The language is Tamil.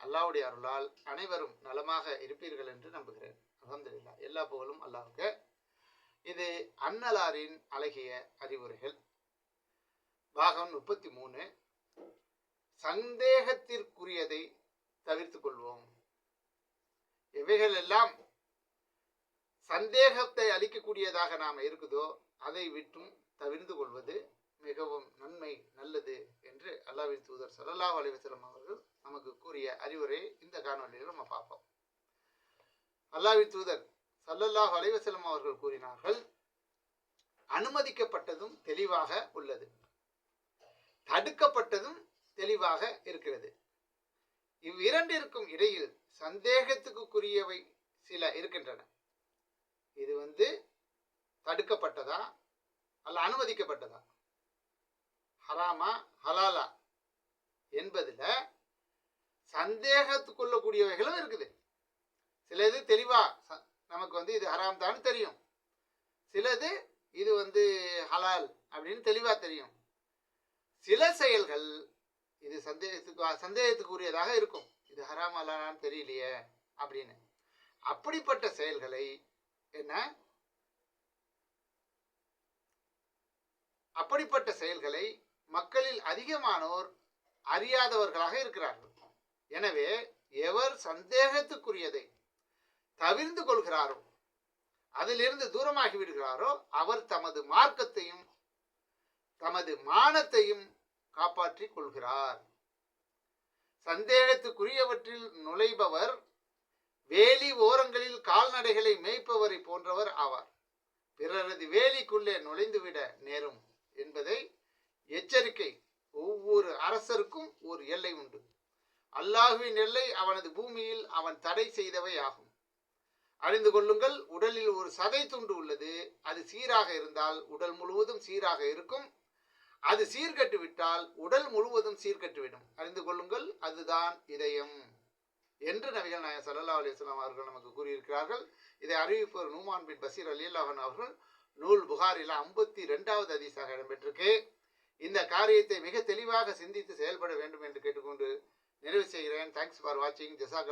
அல்லாவுடைய அருளால் அனைவரும் நலமாக இருப்பீர்கள் என்று நம்புகிறேன். அலமதுல்லா எல்லா புகழும் அல்லாவுக்கு. இது அன்னலாரின் அழகிய அறிவுரைகள். பாகம் முப்பத்தி மூணு சந்தேகத்திற்குரியதை தவிர்த்து கொள்வோம். எவைகள் எல்லாம் சந்தேகத்தை அளிக்கக்கூடியதாக நாம் இருக்குதோ அதை விட்டும் தவிர்த்து கொள்வது மிகவும் நன்மை நல்லது என்று அல்லாவின் தூதர் சல்லல்லாஹ் அலைவசலம் அவர்கள் நமக்கு கூறிய அறிவுரை இந்த காணொலியில் நம்ம பார்ப்போம். அல்லாவி தூதர் சல்லல்லாஹ் அலைவசலம் அவர்கள் கூறினார்கள் அனுமதிக்கப்பட்டதும் தெளிவாக உள்ளது. தடுக்கப்பட்டதும் தெளிவாக இருக்கிறது. இவ்விரண்டிற்கும் இடையில் சந்தேகத்துக்குரியவை சில இருக்கின்றன. இது வந்து தடுக்கப்பட்டதா? அல்ல அனுமதிக்கப்பட்டதா? ஹராமா? ஹலாலா? என்பதுல சந்தேகத்துக்குள்ளக்கூடியவைகளும் இருக்குது. சிலது தெளிவா ச- நமக்கு வந்து இது ஹராம் தான் தெரியும். சிலது இது வந்து ஹலால் அப்படின்னு தெளிவா தெரியும். சில செயல்கள் இது சந்தேகத்துக்கு சந்தேகத்துக்குரியதாக இருக்கும். இது ஹராம் ஹலாலான்னு தெரியலையே அப்படின்னு. அப்படிப்பட்ட செயல்களை என்ன? அப்படிப்பட்ட செயல்களை மக்களில் அதிகமானோர் அறியாதவர்களாக இருக்கிறார்கள். எனவே எவர் சந்தேகத்துக்குரியதை தவிர்ந்து கொள்கிறாரோ அதிலிருந்து தூரமாகி விடுகிறாரோ அவர் தமது மார்க்கத்தையும் தமது மானத்தையும் காப்பாற்றிக் கொள்கிறார். சந்தேகத்துக்குரியவற்றில் நுழைபவர் வேலி ஓரங்களில் கால்நடைகளை மேய்ப்பவரை போன்றவர் ஆவார். பிறரது வேலிக்குள்ளே நுழைந்துவிட நேரும் என்பதை எச்சரிக்கை. ஒவ்வொரு அரசருக்கும் ஒரு எல்லை உண்டு. அல்லாஹுவின் எல்லை அவனது பூமியில் அவன் தடை செய்தவை ஆகும். அறிந்து கொள்ளுங்கள் உடலில் ஒரு சதை துண்டு உள்ளது அது சீராக இருந்தால் உடல் முழுவதும் சீராக இருக்கும். அது சீர்கட்டு விட்டால் உடல் முழுவதும் சீர்கட்டுவிடும் அறிந்து கொள்ளுங்கள் அதுதான் இதயம். என்று நபிகள் நாயகம் சல்லா அலிஸ்லாம் அவர்கள் நமக்கு கூறியிருக்கிறார்கள். இதை அறிவிப்பவர் நூமான் பின் பசீர் அலி அல்லாஹன் அவர்கள். நூல் புகாரில் ஐம்பத்தி ரெண்டாவது அதிசாக இடம்பெற்றிருக்கு. இந்த காரியத்தை மிக தெளிவாக சிந்தித்து செயல்பட வேண்டும் என்று கேட்டுக்கொண்டு நிறைவு செய்கிறேன் தேங்க்ஸ் ஃபார் வாட்சிங் ஜசாக்